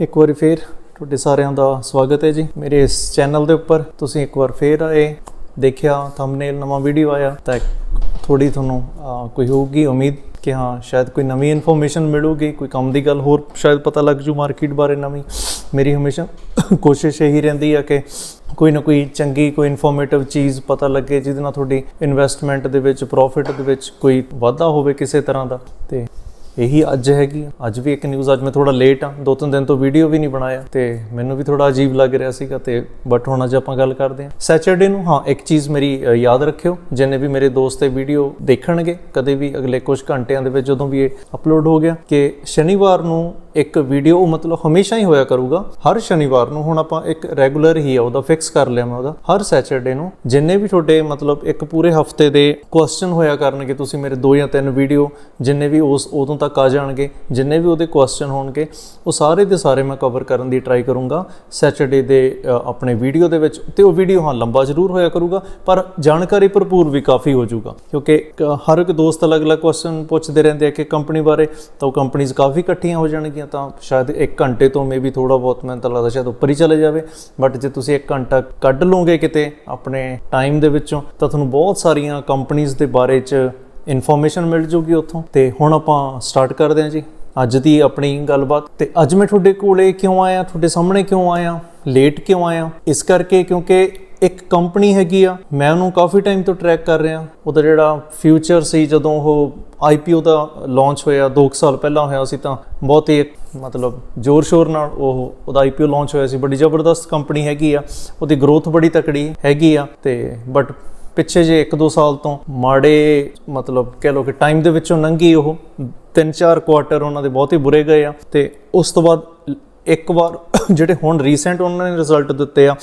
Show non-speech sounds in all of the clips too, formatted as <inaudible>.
ਇੱਕ ਵਾਰੀ ਫੇਰ ਤੁਹਾਡੇ ਸਾਰਿਆਂ ਦਾ ਸਵਾਗਤ ਹੈ ਜੀ। ਮੇਰੇ ਇਸ ਚੈਨਲ ਦੇ ਉੱਪਰ ਤੁਸੀਂ ਇੱਕ ਵਾਰ ਫੇਰ ਆਏ, ਦੇਖਿਆ ਥੰਬਨੇਲ ਨਵਾਂ ਵੀਡੀਓ ਆਇਆ, ਤਾਂ ਥੋੜੀ ਤੁਹਾਨੂੰ ਕੋਈ ਹੋਊਗੀ ਉਮੀਦ ਕਿ ਹਾਂ, ਸ਼ਾਇਦ ਕੋਈ ਨਵੀਂ ਇਨਫੋਰਮੇਸ਼ਨ ਮਿਲੂਗੀ, ਕੋਈ ਕੰਮ ਦੀ ਗੱਲ ਹੋਰ ਸ਼ਾਇਦ ਪਤਾ ਲੱਗ ਜੂ ਮਾਰਕੀਟ ਬਾਰੇ ਨਵੀਂ। ਮੇਰੀ ਹਮੇਸ਼ਾ ਕੋਸ਼ਿਸ਼ ਇਹੀ ਰਹਿੰਦੀ ਆ ਕਿ ਕੋਈ ਨਾ ਕੋਈ ਚੰਗੀ, ਕੋਈ ਇਨਫੋਰਮੇਟਿਵ ਚੀਜ਼ ਪਤਾ ਲੱਗੇ ਜਿਹਦੇ ਨਾਲ ਤੁਹਾਡੀ ਇਨਵੈਸਟਮੈਂਟ ਦੇ ਵਿੱਚ ਪ੍ਰੋਫਿਟ ਦੇ ਵਿੱਚ ਕੋਈ ਵਾਧਾ ਹੋਵੇ ਕਿਸੇ ਤਰ੍ਹਾਂ ਦਾ, ਤੇ ਇਹੀ ਅੱਜ ਹੈਗੀ ਅੱਜ ਵੀ ਇੱਕ ਨਿਊਜ਼ ਅੱਜ ਮੈਂ ਥੋੜਾ ਲੇਟ ਆ। ਦੋ ਤਿੰਨ ਦਿਨ ਤੋਂ ਵੀਡੀਓ ਵੀ ਨਹੀਂ ਬਣਾਇਆ ਤੇ ਮੈਨੂੰ ਵੀ ਥੋੜਾ ਅਜੀਬ ਲੱਗ ਰਿਹਾ ਸੀਗਾ ਤੇ ਬਟ ਹੁਣ ਅੱਜ ਆਪਾਂ ਗੱਲ ਕਰਦੇ ਹਾਂ। ਸੈਚਰਡੇ ਨੂੰ ਹਾਂ, ਇੱਕ ਚੀਜ਼ ਮੇਰੀ ਯਾਦ ਰੱਖਿਓ, ਜਿੰਨੇ ਵੀ ਮੇਰੇ ਦੋਸਤ ਇਹ ਵੀਡੀਓ ਦੇਖਣਗੇ, ਕਦੇ ਵੀ ਅਗਲੇ ਕੁਝ ਘੰਟਿਆਂ ਦੇ ਵਿੱਚ ਜਦੋਂ ਵੀ ਇਹ ਅਪਲੋਡ ਹੋ ਗਿਆ, ਕਿ ਸ਼ਨੀਵਾਰ ਨੂੰ ਇੱਕ ਵੀਡੀਓ ਮਤਲਬ ਹਮੇਸ਼ਾ ਹੀ ਹੋਇਆ ਕਰੂਗਾ। ਹਰ ਸ਼ਨੀਵਾਰ ਨੂੰ ਹੁਣ ਆਪਾਂ ਇੱਕ ਰੈਗੂਲਰ ਹੀ ਆ, ਉਹਦਾ ਫਿਕਸ ਕਰ ਲਿਆ ਮੈਂ ਉਹਦਾ। ਹਰ ਸੈਚਰਡੇ ਨੂੰ ਜਿੰਨੇ ਵੀ ਤੁਹਾਡੇ ਮਤਲਬ ਇੱਕ ਪੂਰੇ ਹਫ਼ਤੇ ਦੇ ਕੁਐਸਚਨ ਹੋਇਆ ਕਰਨਗੇ, ਤੁਸੀਂ ਮੇਰੇ ਦੋ ਜਾਂ ਤਿੰਨ ਵੀਡੀਓ ਜਿੰਨੇ ਵੀ ਉਸ, ਉਦੋਂ ਤੱਕ ਆ ਜਾਣਗੇ, ਜਿੰਨੇ ਵੀ ਉਹਦੇ ਕੁਐਸਚਨ ਹੋਣਗੇ, ਉਹ ਸਾਰੇ ਦੇ ਸਾਰੇ ਮੈਂ ਕਵਰ ਕਰਨ ਦੀ ਟਰਾਈ ਕਰੂੰਗਾ। ਸੈਚਰਡੇ ਦੇ ਆਪਣੇ ਵੀਡੀਓ ਦੇ ਵਿੱਚ, ਤੇ ਉਹ ਵੀਡੀਓ ਹਾਂ, ਲੰਬਾ ਜ਼ਰੂਰ ਹੋਇਆ ਕਰੂਗਾ, ਪਰ ਜਾਣਕਾਰੀ ਭਰਪੂਰ ਵੀ ਕਾਫੀ ਹੋ ਜਾਊਗਾ। ਕਿਉਂਕਿ ਕ- ਹਰ ਇੱਕ ਦੋਸਤ ਅਲੱਗ-ਅਲੱਗ ਕੁਐਸਚਨ ਪੁੱਛਦੇ ਰਹਿੰਦੇ ਆ ਕਿ ਕੰਪਨੀ ਬਾਰੇ, ਤਾਂ ਉਹ ਕੰਪਨੀਆਂ ਕਾਫੀ ਇਕੱਠੀਆਂ ਹੋ ਜਾਣਗੀਆਂ। ਤਾਂ ਸ਼ਾਇਦ 1 ਘੰਟੇ ਤੋਂ ਮੇਬੀ ਥੋੜਾ ਬਹੁਤ ਮੈਨੂੰ ਤਾਂ ਲੱਗਦਾ ਸ਼ਾਇਦ ਉੱਪਰ ਹੀ ਚਲੇ ਜਾਵੇ। ਬਟ ਜੇ ਤੁਸੀਂ 1 ਘੰਟਾ ਕੱਢ ਲਓਗੇ ਕਿਤੇ ਆਪਣੇ ਟਾਈਮ ਦੇ ਵਿੱਚੋਂ, ਤਾਂ ਤੁਹਾਨੂੰ ਬਹੁਤ ਸਾਰੀਆਂ ਕੰਪਨੀਆਂ ਦੇ ਬਾਰੇ 'ਚ ਇਨਫੋਰਮੇਸ਼ਨ ਮਿਲ ਜੂਗੀ ਉੱਥੋਂ। ਤੇ ਹੁਣ ਆਪਾਂ ਸਟਾਰਟ ਕਰਦੇ ਹਾਂ ਜੀ। ਅੱਜ ਦੀ ਆਪਣੀ ਗੱਲਬਾਤ। ਤੇ ਅੱਜ ਮੈਂ ਤੁਹਾਡੇ ਕੋਲੇ ਕਿਉਂ ਆਇਆ? ਤੁਹਾਡੇ ਸਾਹਮਣੇ ਕਿਉਂ ਆਇਆ? ਲੇਟ ਕਿਉਂ ਆਇਆ? ਇਸ ਕਰਕੇ ਕਿਉਂਕਿ ਇੱਕ ਕੰਪਨੀ ਹੈਗੀ ਆ, ਮੈਂ ਉਹਨੂੰ ਕਾਫੀ ਟਾਈਮ ਤੋਂ ਟਰੈਕ ਕਰ ਰਿਹਾ। ਉਹਦਾ ਜਿਹੜਾ ਫਿਊਚਰ ਸੀ ਜਦੋਂ ਉਹ ਆਈਪੀਓ ਦਾ ਲਾਂਚ ਹੋਇਆ 2 ਸਾਲ ਪਹਿਲਾਂ ਹੋਇਆ ਸੀ ਤਾਂ ਬਹੁਤ ਹੀ ਮਤਲਬ ਜ਼ੋਰ ਸ਼ੋਰ ਨਾਲ ਉਹ ਉਹਦਾ ਆਈਪੀਓ ਲਾਂਚ ਹੋਇਆ ਸੀ। ਬੜੀ ਜ਼ਬਰਦਸਤ ਕੰਪਨੀ ਹੈਗੀ ਆ, ਉਹਦੀ ਗਰੋਥ ਬੜੀ ਤਕੜੀ ਹੈਗੀ ਆ ਤੇ ਬਟ ਪਿੱਛੇ ਜੇ 1-2 ਸਾਲ ਤੋਂ ਮਾੜੇ ਮਤਲਬ ਕਹਿ ਲਓ ਕਿ ਟਾਈਮ ਦੇ ਵਿੱਚੋਂ ਲੰਘੀ ਉਹ 3-4 ਕੁਆਟਰ ਉਹਨਾਂ ਦੇ ਬਹੁਤ ਹੀ ਬੁਰੇ ਗਏ ਆ ਤੇ ਉਸ ਤੋਂ ਬਾਅਦ ਇੱਕ ਵਾਰ ਜਿਹੜੇ ਹੁਣ ਰੀਸੈਂਟ ਉਹਨਾਂ ਨੇ ਰਿਜ਼ਲਟ ਦਿੱਤੇ ਆ,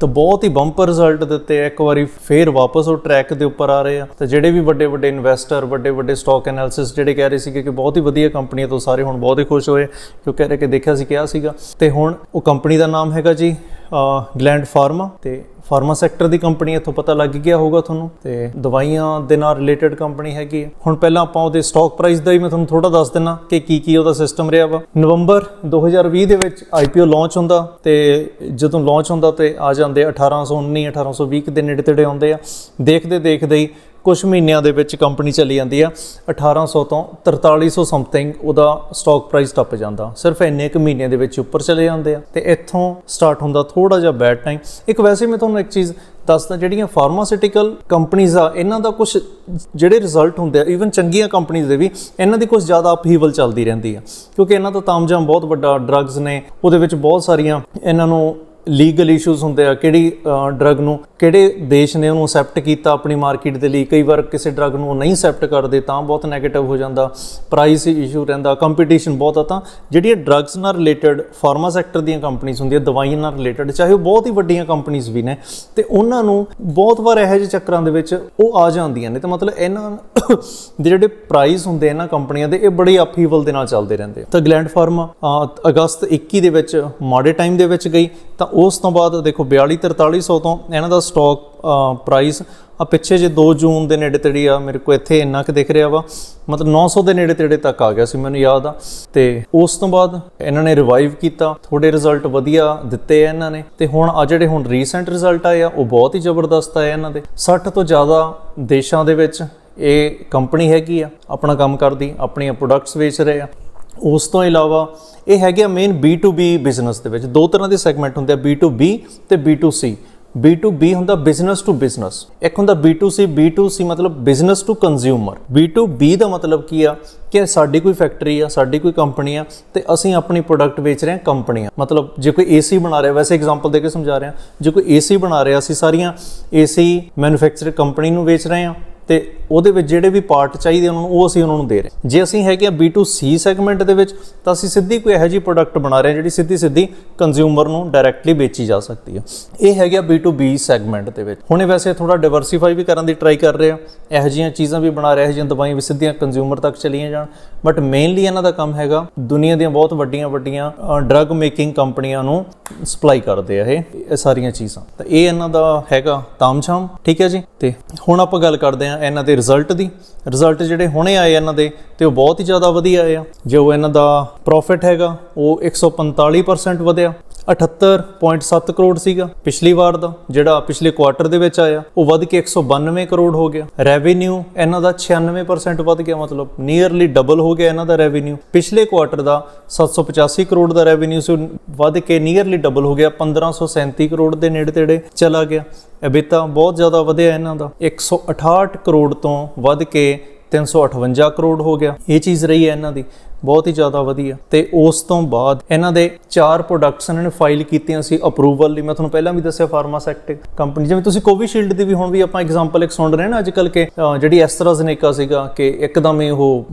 ਤਾਂ ਬਹੁਤ ਹੀ ਬੰਪਰ ਰਿਜ਼ਲਟ ਦਿੱਤੇ ਆ, ਇੱਕ ਵਾਰੀ ਫੇਰ ਵਾਪਸ ਉਹ ਟਰੈਕ ਦੇ ਉੱਪਰ ਆ ਰਹੇ ਆ। ਤੇ ਜਿਹੜੇ ਵੀ ਵੱਡੇ ਵੱਡੇ ਇਨਵੈਸਟਰ ਵੱਡੇ ਵੱਡੇ ਸਟਾਕ ਐਨਾਲਿਸਿਸ ਜਿਹੜੇ ਕਹਿ ਰਹੇ ਸੀਗੇ ਕਿ ਬਹੁਤ ਹੀ ਵਧੀਆ ਕੰਪਨੀ ਤੋਂ ਸਾਰੇ ਹੁਣ ਬਹੁਤ ਹੀ ਖੁਸ਼ ਹੋਏ ਕਿਉਂ ਕਹਿ ਰਹੇ ਕਿ ਦੇਖਿਆ ਸੀ ਕਿਹਾ ਸੀਗਾ। ਤੇ ਹੁਣ ਉਹ ਕੰਪਨੀ ਦਾ ਨਾਮ ਹੈਗਾ ਜੀ ਗਲੈਂਡ ਫਾਰਮਾ ਤੇ ਫਾਰਮਾ ਸੈਕਟਰ ਦੀ ਕੰਪਨੀ ਇੱਥੋਂ ਪਤਾ ਲੱਗ ਗਿਆ ਹੋਊਗਾ ਤੁਹਾਨੂੰ, ਤੇ ਦਵਾਈਆਂ ਦੇ ਨਾਲ ਰਿਲੇਟਡ ਕੰਪਨੀ ਹੈਗੀ ਹੈ ਹੁਣ ਪਹਿਲਾਂ ਆਪਾਂ ਉਹਦੇ ਸਟਾਕ ਪ੍ਰਾਈਸ ਦਾ ਹੀ ਮੈਂ ਤੁਹਾਨੂੰ ਥੋੜਾ ਦੱਸ ਦਿੰਨਾ ਕਿ ਕੀ ਕੀ ਉਹਦਾ ਸਿਸਟਮ ਰਿਹਾ ਵਾ। ਨਵੰਬਰ 2020 ਦੇ ਵਿੱਚ ਆਈਪੀਓ ਲਾਂਚ ਹੁੰਦਾ, ਤੇ ਜਦੋਂ ਲਾਂਚ ਹੁੰਦਾ ਤੇ ਆ ਜਾਂਦੇ 1819 1820 ਕੁ ਦੇ ਨੇੜੇ ਤੇੜੇ ਆਉਂਦੇ ਆ। ਦੇਖਦੇ ਦੇਖਦੇ ਹੀ ਕੁਝ ਮਹੀਨਿਆਂ ਦੇ ਵਿੱਚ ਕੰਪਨੀ ਚਲੀ ਜਾਂਦੀ ਆ। 1800 ਤੋਂ 4300 ਸਮਥਿੰਗ ਉਹਦਾ ਸਟਾਕ ਪ੍ਰਾਈਸ ਟੱਪ ਜਾਂਦਾ। ਸਿਰਫ ਇੰਨੇ ਕੁ ਮਹੀਨੇ ਦੇ ਵਿੱਚ ਉੱਪਰ ਚਲੇ ਜਾਂਦੇ ਆ। ਤੇ ਇੱਥੋਂ ਸਟਾਰਟ ਹੁੰਦਾ ਥੋੜਾ ਜਿਹਾ ਬੈਡ ਟਾਈਮ ਇੱਕ ਵੈਸੇ ਮੈਂ ਤੁਹਾਨੂੰ ਇੱਕ ਚੀਜ਼ ਦੱਸਦਾ, ਜਿਹੜੀਆਂ ਫਾਰਮਾਸਿਊਟੀਕਲ ਕੰਪਨੀਆਂ ਆ, ਇਹਨਾਂ ਦਾ ਕੁਝ ਜਿਹੜੇ ਰਿਜ਼ਲਟ ਹੁੰਦੇ ਆ ਈਵਨ ਚੰਗੀਆਂ ਕੰਪਨੀਆਂ ਦੇ ਵੀ, ਇਹਨਾਂ ਦੀ ਕੁਝ ਜ਼ਿਆਦਾ ਅਪਹੀਵਲ ਚੱਲਦੀ ਰਹਿੰਦੀ ਆ। ਕਿਉਂਕਿ ਇਹਨਾਂ ਦਾ ਤਾਮਝਾਮ ਬਹੁਤ ਵੱਡਾ ਡਰੱਗਸ ਨੇ, ਉਹਦੇ ਵਿੱਚ ਬਹੁਤ ਸਾਰੀਆਂ ਇਹਨਾਂ ਨੂੰ ਲੀਗਲ ਇਸ਼ੂਜ਼ ਹੁੰਦੇ ਆ, ਕਿਹੜੀ ਡਰੱਗ ਨੂੰ ਕਿਹੜੇ ਦੇਸ਼ ਨੇ ਉਹਨੂੰ ਅਸੈਪਟ ਕੀਤਾ ਆਪਣੀ ਮਾਰਕੀਟ ਦੇ ਲਈ? ਕਈ ਵਾਰ ਕਿਸੇ ਡਰੱਗ ਨੂੰ ਉਹ ਨਹੀਂ ਅਸੈਪਟ ਕਰਦੇ ਤਾਂ ਬਹੁਤ 네ਗੇਟਿਵ ਹੋ ਜਾਂਦਾ ਪ੍ਰਾਈਸ ਇਸ਼ੂ ਰਹਿੰਦਾ ਕੰਪੀਟੀਸ਼ਨ ਬਹੁਤ ਆ ਤਾਂ ਜਿਹੜੀਆਂ ਡਰੱਗਸ ਨਾਲ ਰਿਲੇਟਡ ਫਾਰਮਾ ਸੈਕਟਰ ਦੀਆਂ ਕੰਪਨੀਆਂ ਹੁੰਦੀਆਂ, ਦਵਾਈਆਂ ਨਾਲ ਰਿਲੇਟਡ ਚਾਹੇ ਉਹ ਬਹੁਤ ਹੀ ਵੱਡੀਆਂ ਕੰਪਨੀਆਂ ਵੀ ਨੇ, ਤੇ ਉਹਨਾਂ ਨੂੰ ਬਹੁਤ ਵਾਰ ਇਹੋ ਜਿਹੇ ਚੱਕਰਾਂ ਦੇ ਵਿੱਚ ਉਹ ਆ ਜਾਂਦੀਆਂ ਨੇ। ਤਾਂ ਮਤਲਬ ਇਹਨਾਂ ਦੇ <coughs> ਜਿਹੜੇ ਪ੍ਰਾਈਸ ਹੁੰਦੇ ਇਹਨਾਂ ਕੰਪਨੀਆਂ ਦੇ, ਇਹ ਬੜੀ ਅਪਹੀਵਲ ਦੇ ਨਾਲ ਚੱਲਦੇ ਰਹਿੰਦੇ ਤਾਂ ਗਲੈਂਡ ਫਾਰਮਾ ਅਗਸਤ 21 ਦੇ ਵਿੱਚ ਮਾੜੇ ਟਾਈਮ ਦੇ ਵਿੱਚ ਗਈ ਤਾਂ ਉਸ ਤੋਂ ਬਾਅਦ ਦੇਖੋ 42 4300 ਤੋਂ ਇਹਨਾਂ ਦਾ ਸਟਾਕ ਪ੍ਰਾਈਸ ਆ ਪਿੱਛੇ ਜੇ 2 ਜੂਨ ਦੇ ਨੇੜੇ ਤੇੜੀ ਆ, ਮੇਰੇ ਕੋ ਇੱਥੇ ਇੰਨਾ ਕੁ ਦਿਖ ਰਿਹਾ ਵਾ, ਮਤਲਬ 900 ਦੇ ਨੇੜੇ ਤੇੜੇ ਤੱਕ ਆ ਗਿਆ ਸੀ, ਮੈਨੂੰ ਯਾਦ ਆ। ਤੇ ਉਸ ਤੋਂ ਬਾਅਦ ਇਹਨਾਂ ਨੇ ਰਿਵਾਈਵ ਕੀਤਾ ਥੋੜੇ ਰਿਜ਼ਲਟ ਵਧੀਆ ਦਿੱਤੇ ਆ ਇਹਨਾਂ ਨੇ। ਤੇ ਹੁਣ ਆ ਜਿਹੜੇ ਹੁਣ ਰੀਸੈਂਟ ਰਿਜ਼ਲਟ ਆਏ ਆ, ਉਹ ਬਹੁਤ ਹੀ ਜ਼ਬਰਦਸਤ ਆਏ ਇਹਨਾਂ ਦੇ। 60 ਤੋਂ ਜ਼ਿਆਦਾ ਦੇਸ਼ਾਂ ਦੇ ਵਿੱਚ ਇਹ ਕੰਪਨੀ ਹੈਗੀ ਆ, ਆਪਣਾ ਕੰਮ ਕਰਦੀ, ਆਪਣੀਆਂ ਪ੍ਰੋਡਕਟਸ ਵੇਚ ਰਹੇ ਆ। ਉਸ ਤੋਂ ਇਲਾਵਾ ਇਹ ਹੈਗੇ ਆ ਮੇਨ B2B ਬਿਜ਼ਨਸ ਦੇ ਵਿੱਚ। ਦੋ ਤਰ੍ਹਾਂ ਦੇ ਸੈਗਮੈਂਟ ਹੁੰਦੇ ਆ B2B ਤੇ B2C B2B ਹੁੰਦਾ ਬਿਜ਼ਨਸ ਟੂ ਬਿਜ਼ਨਸ ਇੱਕ ਹੁੰਦਾ B2C B2C ਮਤਲਬ ਬਿਜ਼ਨਸ ਟੂ ਕੰਜ਼ਿਊਮਰ B2B ਦਾ ਮਤਲਬ ਕੀ ਆ ਕਿ ਸਾਡੀ ਕੋਈ ਫੈਕਟਰੀ ਆ, ਸਾਡੀ ਕੋਈ ਕੰਪਨੀ ਆ ਤੇ ਅਸੀਂ ਆਪਣੀ ਪ੍ਰੋਡਕਟ ਵੇਚ ਰਹੇ ਹਾਂ ਕੰਪਨੀਆਂ। ਮਤਲਬ ਜੇ ਕੋਈ ਏਸੀ ਬਣਾ ਰਿਹਾ, ਵੈਸੇ ਐਗਜ਼ਾਮਪਲ ਦੇ ਕੇ ਸਮਝਾ ਰਿਹਾ। ਜੇ ਕੋਈ ਏਸੀ ਬਣਾ ਰਿਹਾ, ਅਸੀਂ ਸਾਰੀਆਂ ਏਸੀ ਮੈਨੂਫੈਕਚਰ ਕੰਪਨੀ ਨੂੰ ਵੇਚ ਰਹੇ ਹਾਂ ਤੇ ਉਹਦੇ ਵਿੱਚ ਜਿਹੜੇ ਵੀ ਪਾਰਟ ਚਾਹੀਦੇ ਉਹਨਾਂ ਨੂੰ, ਉਹ ਅਸੀਂ ਉਹਨਾਂ ਨੂੰ ਦੇ ਰਹੇ ਜੇ ਅਸੀਂ ਹੈਗੇ ਆ B2C ਸੈਗਮੈਂਟ ਦੇ ਵਿੱਚ, ਤਾਂ ਅਸੀਂ ਸਿੱਧੀ ਕੋਈ ਇਹੋ ਜਿਹੀ ਪ੍ਰੋਡਕਟ ਬਣਾ ਰਹੇ ਹਾਂ ਜਿਹੜੀ ਸਿੱਧੀ ਸਿੱਧੀ ਕੰਜ਼ਿਊਮਰ ਨੂੰ ਡਾਇਰੈਕਟਲੀ ਵੇਚੀ ਜਾ ਸਕਦੀ ਹੈ। ਇਹ ਹੈਗੇ ਆ B2B ਸੈਗਮੈਂਟ ਦੇ ਵਿੱਚ। ਹੁਣੇ ਵੈਸੇ ਥੋੜਾ ਡਾਈਵਰਸਿਫਾਈ ਵੀ ਕਰਨ ਦੀ ਟਰਾਈ ਕਰ ਰਹੇ ਆ ਇਹੋ ਜਿਹੀਆਂ ਚੀਜ਼ਾਂ ਵੀ ਬਣਾ ਰਹੇ ਇਹੋ ਜਿਹੀਆਂ ਦਵਾਈਆਂ ਵੀ ਸਿੱਧੀਆਂ ਕੰਜ਼ਿਊਮਰ ਤੱਕ ਚਲੀਆਂ ਜਾਣ। ਬਟ ਮੇਨਲੀ ਇਹਨਾਂ ਦਾ ਕੰਮ ਹੈਗਾ, ਦੁਨੀਆ ਦੀਆਂ ਬਹੁਤ ਵੱਡੀਆਂ ਵੱਡੀਆਂ ਡਰੱਗ ਮੇਕਿੰਗ ਕੰਪਨੀਆਂ ਨੂੰ ਸਪਲਾਈ ਕਰਦੇ ਆ ਇਹ ਇਹ ਸਾਰੀਆਂ ਚੀਜ਼ਾਂ। ਤਾਂ ਇਹ ਇਹਨਾਂ ਦਾ ਹੈਗਾ ਤਾਮਝਾਮ, ਠੀਕ ਹੈ ਜੀ? ਤੇ ਹੁਣ ਆਪਾਂ ਗੱਲ ਕਰਦੇ ਆ ਇਹਨਾਂ ਦੇ ਰਿਜ਼ਲਟ ਦੀ। ਰਿਜ਼ਲਟ ਜਿਹੜੇ ਹੁਣੇ ਆਏ ਇਹਨਾਂ ਦੇ, ਤੇ ਉਹ ਬਹੁਤ ਹੀ ਜ਼ਿਆਦਾ ਵਧੀਆ ਆਏ ਆ। ਜੋ ਇਹਨਾਂ ਦਾ ਪ੍ਰੋਫਿਟ ਹੈਗਾ ਉਹ 145% ਵਧਿਆ। 78.7 ਕਰੋੜ ਸੀਗਾ। ਪਿਛਲੀ ਵਾਰ ਦਾ, ਜਿਹੜਾ ਪਿਛਲੇ ਕੁਆਰਟਰ ਦੇ ਵਿੱਚ ਆਇਆ, ਉਹ ਵੱਧ ਕੇ 192 ਕਰੋੜ ਹੋ ਗਿਆ। ਰੈਵਨਿਊ ਇਹਨਾਂ ਦਾ 96% ਵੱਧ ਗਿਆ, ਮਤਲਬ ਨੀਅਰਲੀ ਡਬਲ ਹੋ ਗਿਆ ਇਹਨਾਂ ਦਾ ਰੈਵਨਿਊ ਪਿਛਲੇ ਕੁਆਰਟਰ ਦਾ 785 ਕਰੋੜ ਦਾ ਰੈਵਨਿਊ ਸੀ ਉਹ ਵੱਧ ਕੇ ਨੀਅਰਲੀ ਡਬਲ ਹੋ ਗਿਆ 1537 ਕਰੋੜ ਦੇ ਨੇੜੇ ਤੇੜੇ ਚਲਾ ਗਿਆ। EBITDA ਬਹੁਤ ਜ਼ਿਆਦਾ ਵਧਿਆ ਇਹਨਾਂ ਦਾ। 168 ਕਰੋੜ ਤੋਂ ਵੱਧ ਕੇ 358 ਕਰੋੜ ਹੋ ਗਿਆ। ਇਹ ਚੀਜ਼ ਰਹੀ ਹੈ ਇਹਨਾਂ ਦੀ। ਬਹੁਤ ਹੀ ਜ਼ਿਆਦਾ ਵਧੀਆ। ਤੇ ਉਸ ਤੋਂ ਬਾਅਦ ਇਹਨਾਂ ਦੇ ਚਾਰ ਪ੍ਰੋਡਕਟਸ ਇਹਨਾਂ ਨੇ ਫਾਈਲ ਕੀਤੀਆਂ ਸੀ ਅਪਰੂਵਲ ਲਈ। ਮੈਂ ਤੁਹਾਨੂੰ ਪਹਿਲਾਂ ਵੀ ਦੱਸਿਆ ਫਾਰਮਾਸੈਕਟਿਕ ਕੰਪਨੀ ਜਿਵੇਂ ਤੁਸੀਂ ਕੋਵਿਸ਼ੀਲਡ ਦੀ ਵੀ ਹੁਣ ਵੀ ਆਪਾਂ ਐਗਜ਼ਾਮਪਲ ਇੱਕ ਸੁਣ ਰਹੇ ਨਾ ਅੱਜ ਕੱਲ ਕਿ ਅ, ਜਿਹੜੀ ਐਸਟਰਾਜ਼ੇਨੇਕਾ ਸੀਗਾ ਕਿ ਇੱਕਦਮ ਹੀ ਉਹ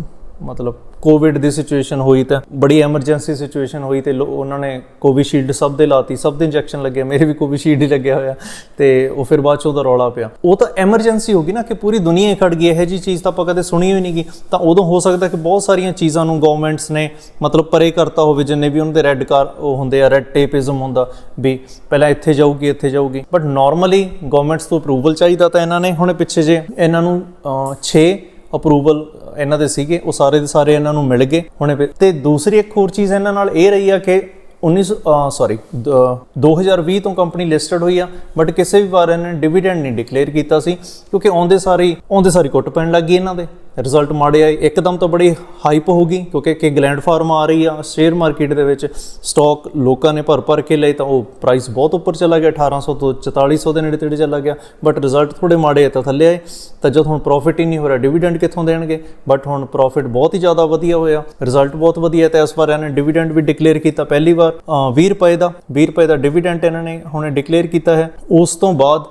ਮਤਲਬ ਕੋਵਿਡ ਦੀ ਸਿਚੁਏਸ਼ਨ ਹੋਈ ਤਾਂ, ਬੜੀ ਐਮਰਜੈਂਸੀ ਸਿਚੁਏਸ਼ਨ ਹੋਈ ਤੇ ਲੋ- ਉਹਨਾਂ ਨੇ ਕੋਵਿਸ਼ੀਲਡ ਸਭ ਦੇ ਲਾਤੀ, ਸਭ ਦੇ ਇੰਜੈਕਸ਼ਨ ਲੱਗਿਆ ਮੇਰੇ ਵੀ ਕੋਵਿਸ਼ੀਲਡ ਹੀ ਲੱਗਿਆ ਹੋਇਆ ਤੇ ਉਹ ਫਿਰ ਬਾਅਦ ਚ ਉਹਦਾ ਰੌਲਾ ਪਿਆ। ਉਹ ਤਾਂ ਐਮਰਜੈਂਸੀ ਹੋ ਗਈ ਨਾ ਕਿ ਪੂਰੀ ਦੁਨੀਆ ਹੀ ਖੜ ਗਈ, ਇਹੋ ਜੀ ਚੀਜ਼ ਤਾਂ ਆਪਾਂ ਕਦੇ ਸੁਣੀ ਹੋਈ ਨਹੀਂਗੀ। ਤਾਂ ਉਦੋਂ ਹੋ ਸਕਦਾ ਕਿ ਬਹੁਤ ਸਾਰੀਆਂ ਚੀਜ਼ਾਂ ਨੂੰ ਗਵਰਨਮੈਂਟਸ ਨੇ ਮਤਲਬ ਪਰੇ ਕਰਤਾ ਹੋਵੇ, ਜਿੰਨੇ ਵੀ ਉਹਨਾਂ ਦੇ ਰੈੱਡ ਕਾਰ ਉਹ ਹੁੰਦੇ ਆ ਰੈੱਡ ਟੇਪਿਜ਼ਮ ਹੁੰਦਾ, ਵੀ ਪਹਿਲਾਂ ਇੱਥੇ ਜਾਊਗੀ ਇੱਥੇ ਜਾਊਗੀ। ਬਟ ਨਾਰਮਲੀ ਗਵਰਨਮੈਂਟਸ ਤੋਂ ਅਪਰੂਵਲ ਚਾਹੀਦਾ ਤਾਂ ਇਹਨਾਂ ਨੇ, ਹੁਣ ਪਿੱਛੇ ਜੇ ਇਹਨਾਂ ਨੂੰ 6 ਅਪਰੂਵਲ ਇਹਨਾਂ ਦੇ ਸੀਗੇ, ਉਹ ਸਾਰੇ ਦੇ ਸਾਰੇ ਇਹਨਾਂ ਨੂੰ ਮਿਲ ਗਏ ਹੁਣੇ ਫਿਰ- ਤੇ ਦੂਸਰੀ ਇੱਕ ਹੋਰ ਚੀਜ਼ ਇਹਨਾਂ ਨਾਲ ਇਹ ਰਹੀ ਆ ਕਿ 19 ਸੌਰੀ 2020 ਤੋਂ ਕੰਪਨੀ ਲਿਸਟਡ ਹੋਈ ਆ ਬਟ ਕਿਸੇ ਵੀ ਵਾਰ ਇਹਨਾਂ ਨੇ ਡਿਵੀਡੈਂਡ ਨਹੀਂ ਡਿਕਲੇਅਰ ਕੀਤਾ ਸੀ, ਕਿਉਂਕਿ ਆਉਂਦੇ ਸਾਰੀ ਆਉਂਦੇ ਸਾਰੀ ਕੁੱਟ ਪੈਣ ਲੱਗੀ ਇਹਨਾਂ ਦੇ। ਰਿਜ਼ਲਟ ਮਾੜੇ ਆਏ ਇੱਕਦਮ ਤਾਂ ਬੜੀ ਹਾਈਪ ਹੋ ਗਈ ਕਿਉਂਕਿ ਕਿ ਗਲੈਂਡ ਫਾਰਮ ਆ ਰਹੀ ਆ ਸ਼ੇਅਰ ਮਾਰਕੀਟ ਦੇ ਵਿੱਚ ਸਟਾਕ ਲੋਕਾਂ ਨੇ ਭਰ ਭਰ ਕੇ ਲਏ ਤਾਂ ਉਹ ਪ੍ਰਾਈਸ ਬਹੁਤ ਉੱਪਰ ਚਲਾ ਗਿਆ 1800 ਤੋਂ 4400 ਦੇ ਨੇੜੇ ਤੇੜੇ ਚਲਾ ਗਿਆ ਬਟ ਰਿਜ਼ਲਟ ਥੋੜੇ ਮਾੜੇ ਆ ਤਾਂ ਥੱਲੇ ਆਏ ਤਾਂ ਜਦ ਹੁਣ ਪ੍ਰੋਫਿਟ ਹੀ ਨਹੀਂ ਹੋ ਰਿਹਾ ਡਿਵੀਡੈਂਡ ਕਿੱਥੋਂ ਦੇਣਗੇ? ਬਟ ਹੁਣ ਪ੍ਰੋਫਿਟ ਬਹੁਤ ਹੀ ਜ਼ਿਆਦਾ ਵਧੀਆ ਹੋਇਆ ਰਿਜ਼ਲਟ ਬਹੁਤ ਵਧੀਆ ਤੇ ਇਸ ਵਾਰ ਇਹਨਾਂ ਨੇ ਡਿਵੀਡੈਂਡ ਵੀ ਡਿਕਲੇਅਰ ਕੀਤਾ ਪਹਿਲੀ ਵਾਰ ਅ, 20 ਰੁਪਏ ਦਾ 20 ਰੁਪਏ ਦਾ ਡਿਵੀਡੈਂਡ ਇਹਨਾਂ ਨੇ ਹੁਣ ਡਿਕਲੇਅਰ ਕੀਤਾ ਹੈ ਉਸ ਤੋਂ ਬਾਅਦ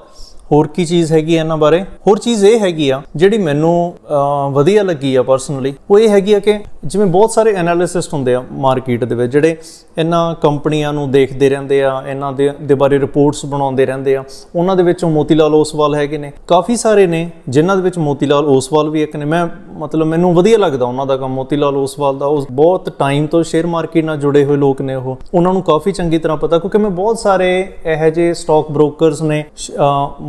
ਹੋਰ ਕੀ ਚੀਜ਼ ਹੈਗੀ ਹੈ ਇਹਨਾਂ ਬਾਰੇ? ਹੋਰ ਚੀਜ਼ ਇਹ ਹੈਗੀ ਆ, ਜਿਹੜੀ ਮੈਨੂੰ ਵਧੀਆ ਲੱਗੀ ਆ ਪਰਸਨਲੀ ਉਹ ਇਹ ਹੈਗੀ ਆ ਕਿ ਜਿਵੇਂ ਬਹੁਤ ਸਾਰੇ ਐਨਾਲਿਸਿਸਟ ਹੁੰਦੇ ਆ ਮਾਰਕੀਟ ਦੇ ਵਿੱਚ, ਜਿਹੜੇ ਇਹਨਾਂ ਕੰਪਨੀਆਂ ਨੂੰ ਦੇਖਦੇ ਰਹਿੰਦੇ ਆ, ਇਹਨਾਂ ਦੇ ਦੇ ਬਾਰੇ ਰਿਪੋਰਟਸ ਬਣਾਉਂਦੇ ਰਹਿੰਦੇ ਆ, ਉਹਨਾਂ ਦੇ ਵਿੱਚੋਂ ਮੋਤੀ ਲਾਲ ਓਸਵਾਲ ਹੈਗੇ ਨੇ। ਕਾਫੀ ਸਾਰੇ ਨੇ, ਜਿਨ੍ਹਾਂ ਦੇ ਵਿੱਚ ਮੋਤੀ ਲਾਲ ਓਸਵਾਲ ਵੀ ਇੱਕ ਨੇ। ਮੈਂ, ਮਤਲਬ ਮੈਨੂੰ ਵਧੀਆ ਲੱਗਦਾ ਉਹਨਾਂ ਦਾ ਕੰਮ ਮੋਤੀ ਲਾਲ ਓਸਵਾਲ ਦਾ। ਉਹ ਬਹੁਤ ਟਾਈਮ ਤੋਂ ਸ਼ੇਅਰ ਮਾਰਕੀਟ ਨਾਲ ਜੁੜੇ ਹੋਏ ਲੋਕ ਨੇ ਉਹ। ਉਹਨਾਂ ਨੂੰ ਕਾਫੀ ਚੰਗੀ ਤਰ੍ਹਾਂ ਪਤਾ, ਕਿਉਂਕਿ ਮੈਂ ਬਹੁਤ ਸਾਰੇ ਇਹੋ ਜਿਹੇ ਸਟਾਕ ਬ੍ਰੋਕਰਸ ਨੇ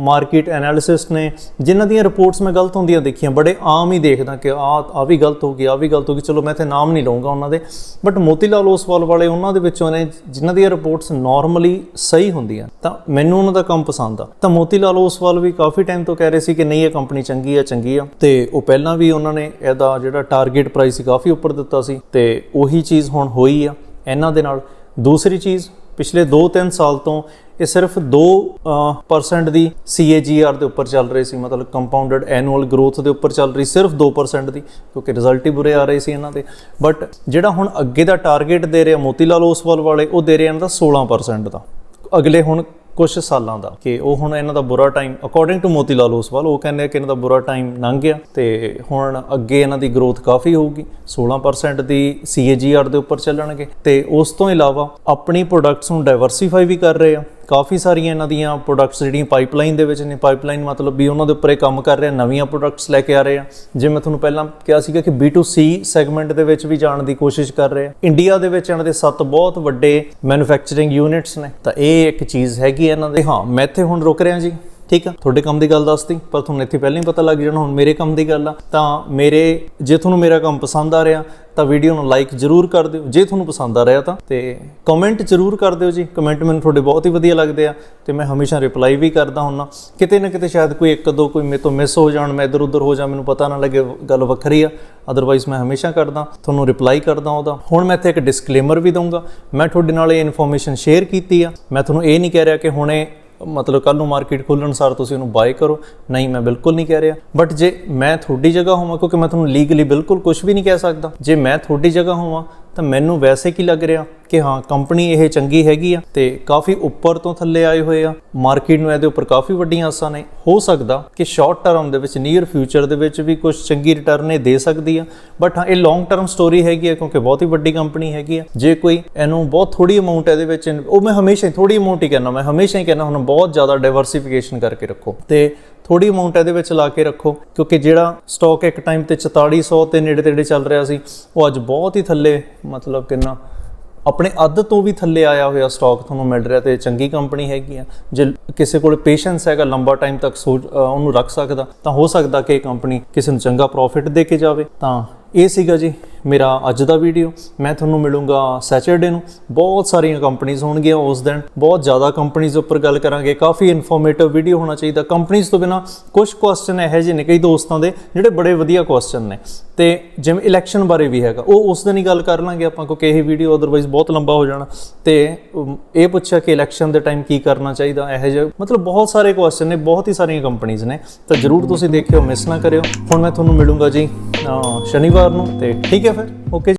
ਮਾਰਕੀਟ ਐਨਾਲਿਸਿਸਟ ਨੇ, ਜਿਨ੍ਹਾਂ ਦੀਆਂ ਰਿਪੋਰਟਸ ਮੈਂ ਗਲਤ ਹੁੰਦੀਆਂ ਦੇਖੀਆਂ, ਬੜੇ ਆਮ ਹੀ ਦੇਖਦਾ ਕਿ ਆ ਆ ਵੀ ਗਲਤ ਹੋ ਗਈ ਆ ਵੀ ਗਲਤ ਹੋ ਗਈ, ਚਲੋ ਮੈਂ ਇੱਥੇ ਨਾਮ ਨਹੀਂ ਲਵਾਂਗਾ ਉਹਨਾਂ ਦੇ ਬਟ ਮੋਤੀ ਲਾਲ ਓਸਵਾਲ ਵਾਲੇ ਉਹਨਾਂ ਦੇ ਵਿੱਚੋਂ ਨੇ, ਜਿਨ੍ਹਾਂ ਦੀਆਂ ਰਿਪੋਰਟਸ ਨਾਰਮਲੀ ਸਹੀ ਹੁੰਦੀਆਂ, ਤਾਂ ਮੈਨੂੰ ਉਹਨਾਂ ਦਾ ਕੰਮ ਪਸੰਦ ਆ। ਤਾਂ ਮੋਤੀ ਲਾਲ ਓਸਵਾਲ ਵੀ ਕਾਫੀ ਟਾਈਮ ਤੋਂ ਕਹਿ ਰਹੇ ਸੀ ਕਿ ਨਹੀਂ, ਇਹ ਕੰਪਨੀ ਚੰਗੀ ਆ ਚੰਗੀ ਆ, ਤੇ ਉਹ ਪਹਿਲਾਂ ਵੀ ਉਹਨਾਂ ਨੇ ਇਹਦਾ ਜਿਹੜਾ ਟਾਰਗੇਟ ਪ੍ਰਾਈਸ ਸੀ, ਕਾਫੀ ਉੱਪਰ ਦਿੱਤਾ ਸੀ, ਤੇ ਉਹੀ ਚੀਜ਼ ਹੁਣ ਹੋਈ ਆ, ਇਹਨਾਂ ਦੇ ਨਾਲ। ਦੂਸਰੀ ਚੀਜ਼ ਪਿਛਲੇ 2-3 ਸਾਲ ਤੋਂ ਇਹ ਸਿਰਫ 2% ਦੀ CAGR ਦੇ ਉੱਪਰ ਚੱਲ ਰਹੀ ਸੀ, ਮਤਲਬ ਕੰਪਾਊਂਡਡ ਐਨੂਅਲ ਗਰੋਥ ਦੇ ਉੱਪਰ ਚੱਲ ਰਹੀ, ਸਿਰਫ 2% ਦੀ, ਕਿਉਂਕਿ ਰਿਜ਼ਲਟ ਹੀ ਬੁਰੇ ਆ ਰਹੇ ਸੀ ਇਹਨਾਂ ਦੇ। ਬਟ ਜਿਹੜਾ ਹੁਣ ਅੱਗੇ ਦਾ ਟਾਰਗੇਟ ਦੇ ਰਿਹਾ ਮੋਤੀ ਲਾਲ ਓਸਵਾਲ ਵਾਲੇ, ਉਹ ਦੇ ਰਹੇ ਇਹਨਾਂ ਦਾ 16% ਦਾ। ਅਗਲੇ ਹੁਣ ਕੁਝ ਸਾਲਾਂ ਦਾ ਕਿ ਉਹ ਹੁਣ ਇਹਨਾਂ ਦਾ ਬੁਰਾ time according to Motilal Oswal, ਉਹ ਕਹਿੰਦੇ ਆ ਕਿ ਇਹਨਾਂ ਦਾ ਬੁਰਾ ਟਾਈਮ ਲੰਘ ਗਿਆ ਤੇ ਹੁਣ ਅੱਗੇ ਇਹਨਾਂ ਦੀ ਗਰੋਥ ਕਾਫੀ ਹੋਊਗੀ 16% ਦੀ CAGR ਦੇ ਉੱਪਰ ਚੱਲਣਗੇ ਤੇ ਉਸ ਤੋਂ ਇਲਾਵਾ ਆਪਣੀ ਪ੍ਰੋਡਕਟਸ ਨੂੰ ਡਾਈਵਰਸਿਫਾਈ ਵੀ ਕਰ ਰਹੇ ਆ। ਕਾਫੀ ਸਾਰੀਆਂ ਇਹਨਾਂ ਦੀਆਂ ਪ੍ਰੋਡਕਟਸ ਜਿਹੜੀਆਂ ਪਾਈਪਲਾਈਨ ਦੇ ਵਿੱਚ ਨੇ ਪਾਈਪਲਾਈਨ ਮਤਲਬ ਵੀ ਉਹਨਾਂ ਦੇ ਉੱਪਰ ਇਹ ਕੰਮ ਕਰ ਰਹੇ ਆ ਨਵੀਆਂ ਪ੍ਰੋਡਕਟਸ ਲੈ ਕੇ ਆ ਰਹੇ ਆ। ਜਿਵੇਂ ਮੈਂ ਤੁਹਾਨੂੰ ਪਹਿਲਾਂ ਕਿਹਾ ਸੀਗਾ ਕਿ B2C ਸੈਗਮੈਂਟ ਦੇ ਵਿੱਚ ਵੀ ਜਾਣ ਦੀ ਕੋਸ਼ਿਸ਼ ਕਰ ਰਹੇ ਆ। ਇੰਡੀਆ ਦੇ ਵਿੱਚ ਇਹਨਾਂ ਦੇ ਸੱਤ ਬਹੁਤ ਵੱਡੇ ਮੈਨੂਫੈਕਚਰਿੰਗ ਯੂਨਿਟਸ ਨੇ। ਤਾਂ ਇਹ ਇੱਕ ਚੀਜ਼ ਹੈਗੀ ਇਹਨਾਂ ਦੇ। ਹਾਂ, ਮੈਂ ਇੱਥੇ ਹੁਣ ਰੁਕ ਰਿਹਾ ਜੀ। ਠੀਕ ਆ? ਤੁਹਾਡੇ ਕੰਮ ਦੀ ਗੱਲ ਦੱਸਤੀ ਪਰ ਤੁਹਾਨੂੰ ਇੱਥੇ ਪਹਿਲਾਂ ਹੀ ਪਤਾ ਲੱਗ ਜਾਣਾ, ਹੁਣ ਮੇਰੇ ਕੰਮ ਦੀ ਗੱਲ ਆ। ਤਾਂ ਮੇਰੇ, ਜੇ ਤੁਹਾਨੂੰ ਮੇਰਾ ਕੰਮ ਪਸੰਦ ਆ ਰਿਹਾ, ਤਾਂ ਵੀਡੀਓ ਨੂੰ ਲਾਈਕ ਜ਼ਰੂਰ ਕਰ ਦਿਓ। ਜੇ ਤੁਹਾਨੂੰ ਪਸੰਦ ਆ ਰਿਹਾ ਤਾਂ, ਤੇ ਕਮੈਂਟ ਜ਼ਰੂਰ ਕਰ ਦਿਓ ਜੀ। ਕਮੈਂਟ ਮੈਨੂੰ ਤੁਹਾਡੇ ਬਹੁਤ ਹੀ ਵਧੀਆ ਲੱਗਦੇ ਆ, ਤੇ ਮੈਂ ਹਮੇਸ਼ਾ ਰਿਪਲਾਈ ਵੀ ਕਰਦਾ ਹੁੰਨਾ। ਕਿਤੇ ਨਾ ਕਿਤੇ ਸ਼ਾਇਦ ਕੋਈ ਇੱਕ ਦੋ ਕੋਈ ਮੇਰੇ ਤੋਂ ਮਿਸ ਹੋ ਜਾਣ, ਮੈਂ ਇੱਧਰ ਉੱਧਰ ਹੋ ਜਾ ਮੈਨੂੰ ਪਤਾ ਨਾ ਲੱਗੇ, ਗੱਲ ਵੱਖਰੀ ਆ। ਅਦਰਵਾਈਜ਼ ਮੈਂ ਹਮੇਸ਼ਾ ਕਰਦਾ, ਤੁਹਾਨੂੰ ਰਿਪਲਾਈ ਕਰਦਾ ਉਹਦਾ। ਹੁਣ ਮੈਂ ਇੱਥੇ ਇੱਕ ਡਿਸਕਲੇਮਰ ਵੀ ਦਊਂਗਾ। ਮੈਂ ਤੁਹਾਡੇ ਨਾਲ ਇਹ ਇਨਫੋਰਮੇਸ਼ਨ ਸ਼ੇਅਰ ਕੀਤੀ ਆ। ਮੈਂ ਤੁਹਾਨੂੰ ਇਹ ਨਹੀਂ ਕਹਿ ਰਿਹਾ ਕਿ ਹੁਣੇ ਮਤਲਬ ਕੱਲ ਨੂੰ ਮਾਰਕੀਟ ਖੁੱਲਣ ਸਾਰ ਤੁਸੀਂ ਉਹਨੂੰ ਬਾਏ ਕਰੋ। ਨਹੀਂ, ਮੈਂ ਬਿਲਕੁਲ ਨਹੀਂ ਕਹਿ ਰਿਹਾ। ਬਟ ਜੇ ਮੈਂ ਤੁਹਾਡੀ ਜਗ੍ਹਾ ਹੋਵਾਂ, ਕਿਉਂਕਿ ਮੈਂ ਤੁਹਾਨੂੰ ਲੀਗਲੀ ਬਿਲਕੁਲ ਕੁਝ ਵੀ ਨਹੀਂ ਕਹਿ ਸਕਦਾ। ਜੇ ਮੈਂ ਤੁਹਾਡੀ ਜਗ੍ਹਾ ਹੋਵਾਂ ਤਾਂ ਮੈਨੂੰ ਵੈਸੇ ਕੀ ਲੱਗ ਰਿਹਾ ਕਿ ਹਾਂ, ਕੰਪਨੀ ਇਹ ਚੰਗੀ ਹੈਗੀ ਆ ਤੇ ਕਾਫੀ ਉੱਪਰ ਤੋਂ ਥੱਲੇ ਆਏ ਹੋਏ ਆ। ਮਾਰਕੀਟ ਨੂੰ ਇਹਦੇ ਉੱਪਰ ਕਾਫੀ ਵੱਡੀਆਂ ਆਸਾਂ ਨੇ। ਹੋ ਸਕਦਾ ਕਿ ਸ਼ਾਰਟ ਟਰਮ ਦੇ ਵਿੱਚ ਨੀਅਰ ਫਿਊਚਰ ਦੇ ਵਿੱਚ ਵੀ ਕੁਝ ਚੰਗੀ ਰਿਟਰਨ ਇਹ ਦੇ ਸਕਦੀ ਆ। ਬਟ ਹਾਂ, ਇਹ ਲੌਂਗ ਟਰਮ ਸਟੋਰੀ ਹੈਗੀ ਆ ਕਿਉਂਕਿ ਬਹੁਤ ਹੀ ਵੱਡੀ ਕੰਪਨੀ ਹੈਗੀ ਆ। ਜੇ ਕੋਈ ਇਹਨੂੰ ਬਹੁਤ ਥੋੜੀ ਅਮਾਉਂਟ ਇਹਦੇ ਵਿੱਚ ਉਹ ਮੈਂ ਹਮੇਸ਼ਾ ਹੀ ਥੋੜੀ ਅਮਾਉਂਟ ਹੀ ਕਹਿੰਦਾ, ਮੈਂ ਹਮੇਸ਼ਾ ਹੀ ਕਹਿੰਦਾ, ਹੁਣ ਬਹੁਤ ਜ਼ਿਆਦਾ ਡਾਈਵਰਸਿਫਿਕੇਸ਼ਨ ਕਰਕੇ ਰੱਖੋ। ਤੇ ਥੋੜੀ ਅਮਾਉਂਟ ਇਹਦੇ ਵਿੱਚ ਲਾ ਕੇ ਰੱਖੋ, ਕਿਉਂਕਿ ਜਿਹੜਾ ਸਟਾਕ ਇੱਕ ਟਾਈਮ ਤੇ 4400 ਤੇ ਨੇੜੇ ਤੇੜੇ ਚੱਲ ਰਿਹਾ ਸੀ, ਉਹ ਅੱਜ ਬਹੁਤ ਹੀ ਥੱਲੇ, ਮਤਲਬ ਕਿੰਨਾ, ਆਪਣੇ ਅੱਧ ਤੋਂ ਵੀ ਥੱਲੇ ਆਇਆ ਹੋਇਆ ਸਟਾਕ ਤੁਹਾਨੂੰ ਮਿਲ ਰਿਹਾ ਤੇ ਚੰਗੀ ਕੰਪਨੀ ਹੈਗੀ ਆ। ਜੇ ਕਿਸੇ ਕੋਲ ਪੇਸ਼ੈਂਸ ਹੈਗਾ, ਲੰਬਾ ਟਾਈਮ ਤੱਕ ਸੋਚ ਉਹਨੂੰ ਰੱਖ ਸਕਦਾ, ਤਾਂ ਹੋ ਸਕਦਾ ਕਿ ਇਹ ਕੰਪਨੀ ਕਿਸੇ ਨੂੰ ਚੰਗਾ ਪ੍ਰੋਫਿਟ ਦੇ ਕੇ ਜਾਵੇ। ਤਾਂ ਇਹ ਸੀਗਾ ਜੀ। ਮੇਰਾ ਅੱਜ ਦਾ ਵੀਡੀਓ ਮੈਂ ਤੁਹਾਨੂੰ ਮਿਲੂੰਗਾ ਸੈਚਰਡੇ ਨੂੰ। ਬਹੁਤ ਸਾਰੀਆਂ ਕੰਪਨੀਆਂ ਹੋਣਗੀਆਂ ਉਸ ਦਿਨ। ਬਹੁਤ ਜ਼ਿਆਦਾ ਕੰਪਨੀਆਂ ਉੱਪਰ ਗੱਲ ਕਰਾਂਗੇ। ਕਾਫੀ ਇਨਫੋਰਮੇਟਿਵ ਵੀਡੀਓ ਹੋਣਾ ਚਾਹੀਦਾ। ਕੰਪਨੀਆਂ ਤੋਂ ਬਿਨਾ ਕੁਝ ਕੁਐਸਚਨ ਇਹੋ ਜਿਹੇ ਨੇ ਕਈ ਦੋਸਤਾਂ ਦੇ, ਜਿਹੜੇ ਬੜੇ ਵਧੀਆ ਕੁਐਸਚਨ ਨੇ। ਤੇ ਜਿਵੇਂ ਇਲੈਕਸ਼ਨ ਬਾਰੇ ਵੀ ਹੈਗਾ, ਉਹ ਉਸ ਦਿਨ ਹੀ ਗੱਲ ਕਰ ਲਾਂਗੇ ਆਪਾਂ, ਕਿਉਂਕਿ ਇਹ ਵੀਡੀਓ ਅਦਰਵਾਈਜ਼ ਬਹੁਤ ਲੰਬਾ ਹੋ ਜਾਣਾ। ਤੇ ਇਹ ਪੁੱਛਿਆ ਕਿ ਇਲੈਕਸ਼ਨ ਦੇ ਟਾਈਮ ਕੀ ਕਰਨਾ ਚਾਹੀਦਾ, ਇਹੋ ਜਿਹੇ। ਮਤਲਬ ਬਹੁਤ ਸਾਰੇ ਕੁਐਸਚਨ ਨੇ, ਬਹੁਤ ਹੀ ਸਾਰੀਆਂ ਕੰਪਨੀਆਂ ਨੇ। ਤਾਂ ਜਰੂਰ ਤੁਸੀਂ ਦੇਖਿਓ ਮਿਸ ਨਾ ਕਰਿਓ। ਹੁਣ ਮੈਂ ਤੁਹਾਨੂੰ ਮਿਲੂੰਗਾ ਜੀ ਸ਼ਨੀਵਾਰ ਨੂੰ। ਤੇ ਠੀਕ ਹੈ ਫਿਰ ਓਕੇ